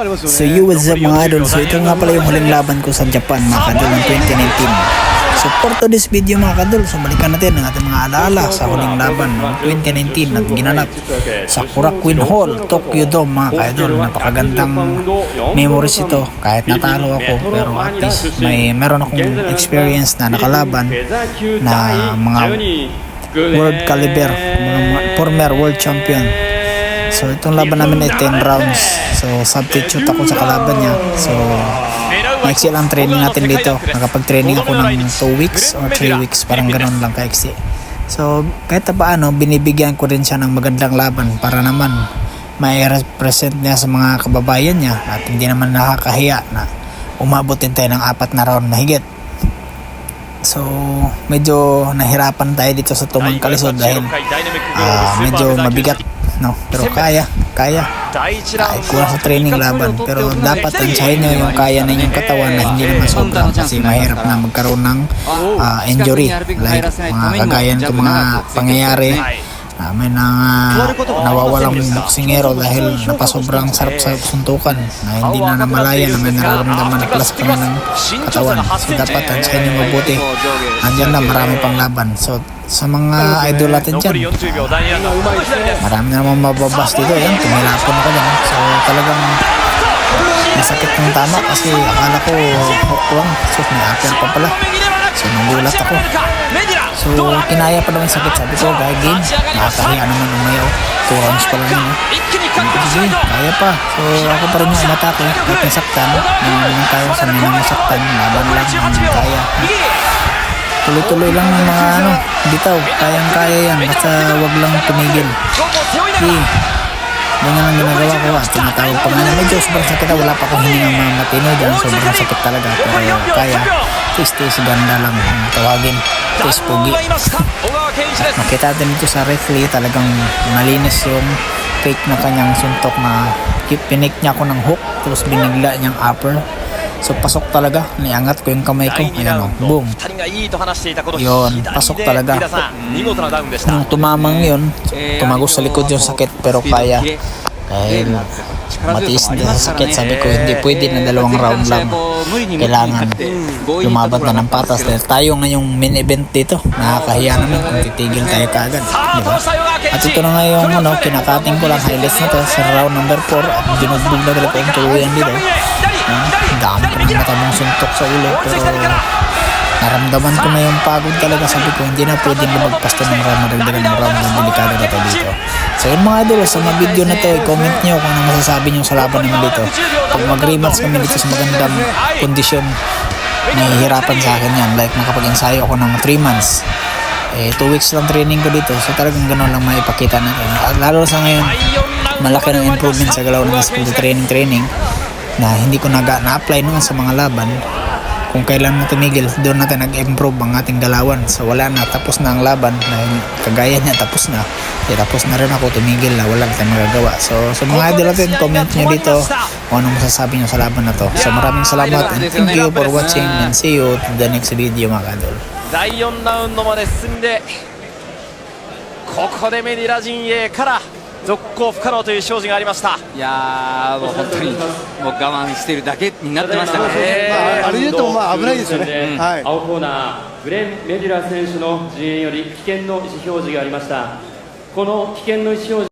So you what's up mga idol? So ito nga pala yung huling laban ko sa Japan mga kadol ng 2019. So for to this video mga kadol, so balikan natin ang ating mga alaala sa huling laban ng 2019 na ginanap sa Korakuen Hall, Tokyo Dome mga kadol. Napakagandang memories ito kahit natalo ako pero at least may meron akong experience na nakalaban na mga world caliber, former world champion So itong laban namin ay 10 rounds. So substitute ako sa kalaban niya. So maiksi lang training natin dito. Nakapag-training ako ng 2 weeks or 3 weeks. Parang ganun lang kaiksi. So kahit paano, binibigyan ko rin siya ng magandang laban para naman may represent niya sa mga kababayan niya at hindi naman nakakahiya na umabot din tayo ng apat na round na higit. So, medyo nahirapan tayo dito sa tumang kalisod dahil ah, medyo mabigat no pero kaya kaya. Kahit kulang sa training laban pero dapat ansahin nyo yung kaya ninyong katawan na hindi naman sobrang kasi mahirap na magkaroon ng ah, injury. Like mga kagaya nito mga pangyayari na may na nawawalang boksingero dahil napasobrang sarap sa suntukan na hindi na namalaya na may nararamdaman na plus kami ng katawan. So dapat ansahin nyo mabuti. Andyan na marami pang laban. So sa mga idol natin dyan marami na naman mababas dito. Yan tumilapon ako dyan. So talagang masakit ng tama kasi akala ko hook lang so may upper pa pala. So nagulat ako so kinaya pa naman sakit sabi ko game nakakahiya naman umayaw. 2 rounds pa lang yun eh. sige kaya pa. So ako pa rin yung umatake kahit nasaktan naman tayo sa mga nasaktan laban lang hindi kaya. Tuloy-tuloy lang ng mga ano bitaw. Kayang kaya yan basta wag lang tumigil. Sige ganyan lang ginagawa ko. At tinatawag pa nga na medyo sobrang sakit na wala pa akong hiningang mga matino dyan. Sobrang sakit talaga. Pero kaya taste ganda lang. Ang tawagin. Taste pugi. Makita natin dito sa referee talagang malinis yung fake na kanyang suntok na pinik niya ako ng hook. Tapos binigla niyang upper so pasok talaga. Niangat ko yung kamay ko. Ayan o boom. Yun, pasok talaga. nung tumamang yun. Tumagos sa likod yung sakit pero kaya. dahil matiis din sa sakit. Sabi ko hindi pwede na dalawang round lang. Kailangan lumaban na ng patas dahil tayo ngayong main event dito. Nakakahiya naman. Kung titigil tayo kaagad di ba? at ito na nga yung ano, kinakating ko lang. highlights na to sa round number 4 at binugbog na talaga yung tuluyan dito dami ko ng matamang suntok sa ulo pero naramdaman ko na yung pagod talaga. Sabi ko hindi na pwede lumagpas to. Ng round madagdagan ng round ng delikado na to dito. So yun mga idol sa mga video na to i-comment nyo kung ano masasabi nyo sa laban namin dito. Pag mag-rematch kami dito sa magandang kondisyon nahihirapan sa akin yan. Like makapag-ensayo ako ng 3 months. Eh 2 weeks lang training ko dito. So talagang gano'n lang maipakita natin. At lalo sa ngayon malaki ng improvement sa galaw ng school. Training training na hindi ko naga na-apply noon sa mga laban kung kailan mo tumigil doon natin nag-improve ang ating galawan so wala na tapos na ang laban na kagaya niya tapos na eh, tapos na rin ako tumigil na wala tayong magagawa so sa mga idol natin comment nyo dito kung anong masasabi nyo sa laban na to so maraming salamat and thank you for watching and see you to the next video mga idol 第4ラウンドまで進んでここでメディラ陣営から 続行不可能という表示がありました。いやーもう本当にもう我慢してるだけになってましたからね。えーまああれ言うとまあ危ないですよね。うん。はい。青コーナーグレン・メディラ選手の陣営より危険の意思表示がありました。この危険の意思表示